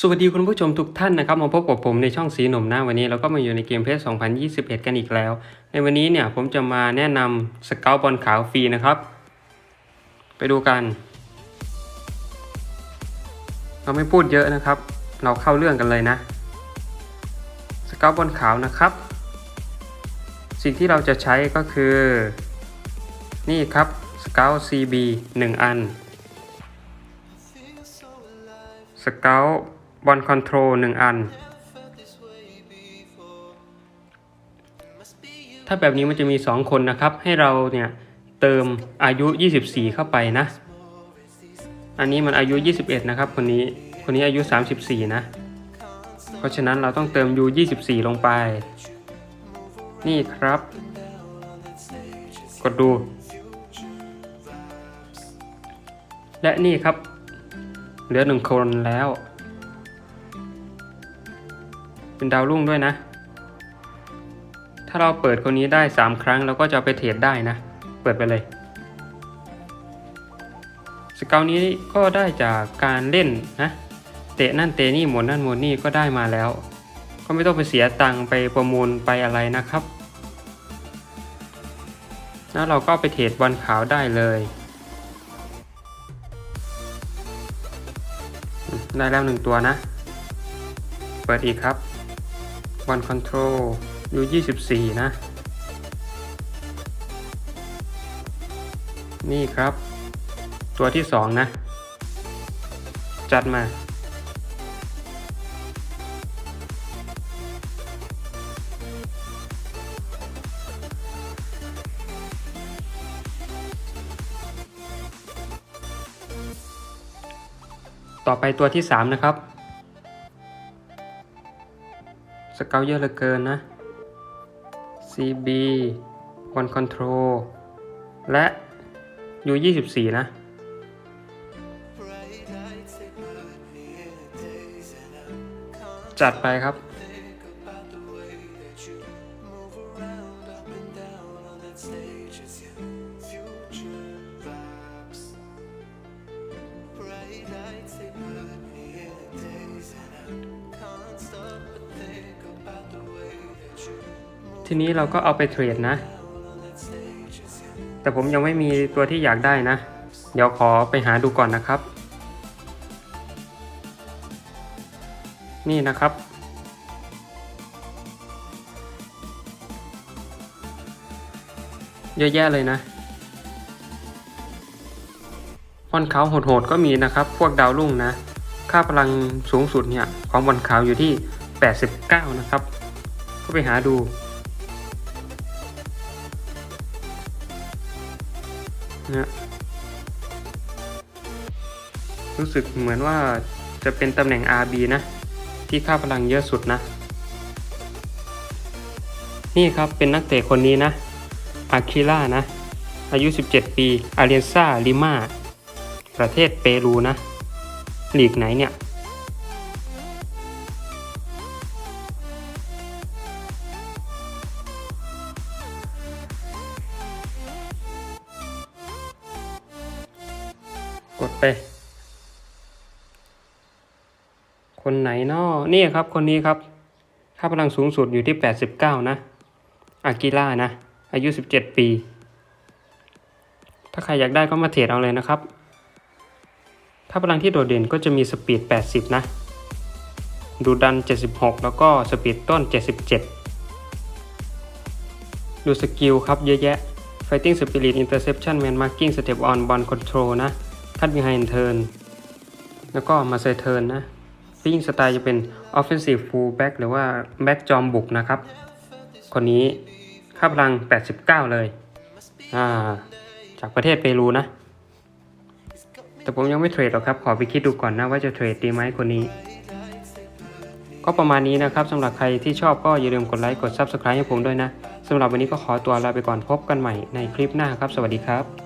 สวัสดีคุณผู้ชมทุกท่านนะครับมาพบกับผมในช่องสีหนุ่มนะวันนี้เราก็มาอยู่ในเกมเพส2021 กันอีกแล้ว ในวันนี้เนี่ยผมจะมาแนะนำสเกลบอลขาวฟรีนะครับ ไปดูกัน เราไม่พูดเยอะนะครับ เราเข้าเรื่องกันเลยนะสเกลบอลขาวนะครับ สิ่งที่เราจะใช้ก็คือ นี่ครับสเกล CB 1 อันสเกล บอลคอนโทรลหนึ่งอัน ถ้าแบบนี้มันจะมี 2 คนนะครับ ให้เราเนี่ยเติมอายุ 24 เข้าไปนะ อันนี้มันอายุ 21 นะครับ คนนี้ คนนี้อายุ 34 นะ เพราะฉะนั้นเราต้องเติม U 24 ลงไป นี่ครับ กดดู และนี่ครับ เหลือหนึ่งคนแล้ว เป็นดาวรุ่งด้วยนะ ถ้าเราเปิดคนนี้ได้ 3 ครั้งเราก็จะไปเทรดได้นะ เปิดไปเลย สเกลนี้ก็ได้จากการเล่นนะ เตะนั่นเตะนี่หมดนั่นหมดนี่ก็ได้มาแล้ว ก็ไม่ต้องไปเสียตังค์ไปประมูลไปอะไรนะครับ แล้วเราก็ไปเทรดบอลขาวได้เลยได้แล้วหนึ่งตัวนะ เปิดอีกครับ One Control U 24 นะ นี่ครับ ตัวที่สองนะ จัดมา ต่อไปตัวที่สามนะครับ สเกลเยอะเหลือเกินนะ CB One Control และ U 24 นะ จัดไปครับ ทีนี้เราก็เอาไปเทรดนะ แต่ผมยังไม่มีตัวที่อยากได้นะ เดี๋ยวขอไปหาดูก่อนนะครับ นี่นะครับ เยอะแยะเลยนะบอลขาวโหดๆก็มีนะครับ พวกดาวรุ่งนะ ค่าพลังสูงสุดเนี่ยของบอลขาวอยู่ที่ 89 นะครับ ก็ไปหาดู นะรู้สึกเหมือนว่าจะเป็นตำแหน่ง RB นะ ที่ค่าพลังเยอะสุดนะ นี่ครับเป็นนักเตะคนนี้นะอาคิล่านะ อายุ 17 ปีอาเรียนซาลิมาประเทศเปรูนะลีกไหนเนี่ย กดไป คนไหนนอนี่ครับ คนนี้ครับ ค่าพลังสูงสุดอยู่ที่ 89 นะ อากิล่านะ อายุ 17 ปี ถ้าใครอยากได้ก็มาเทรดเอาเลยนะครับ ค่าพลังที่โดดเด่นก็จะมีสปีด 80 นะ ดูดัน 76 แล้วก็สปีดต้น 77 ดูสกิลครับเยอะแยะ Fighting Spirit Interception Man Marking Step On Ball Control นะ คัด behind turn แล้วก็มาใส่ turn นะฟิงสไตล์จะเป็น offensive full back หรือว่า back จอมบุกนะครับ คนนี้ค่าพลัง 89 เลย อ่า จากประเทศเปรูนะ แต่ผมยังไม่เทรดหรอกครับ ขอไปคิดดูก่อนนะว่าจะเทรดดีไหมคนนี้ ก็ประมาณนี้นะครับสำหรับใครที่ชอบก็อย่าลืมกดไลค์กด Subscribe ให้ผมด้วยนะสำหรับวันนี้ก็ขอตัวลาไปก่อนพบกันใหม่ในคลิปหน้าครับ สวัสดีครับ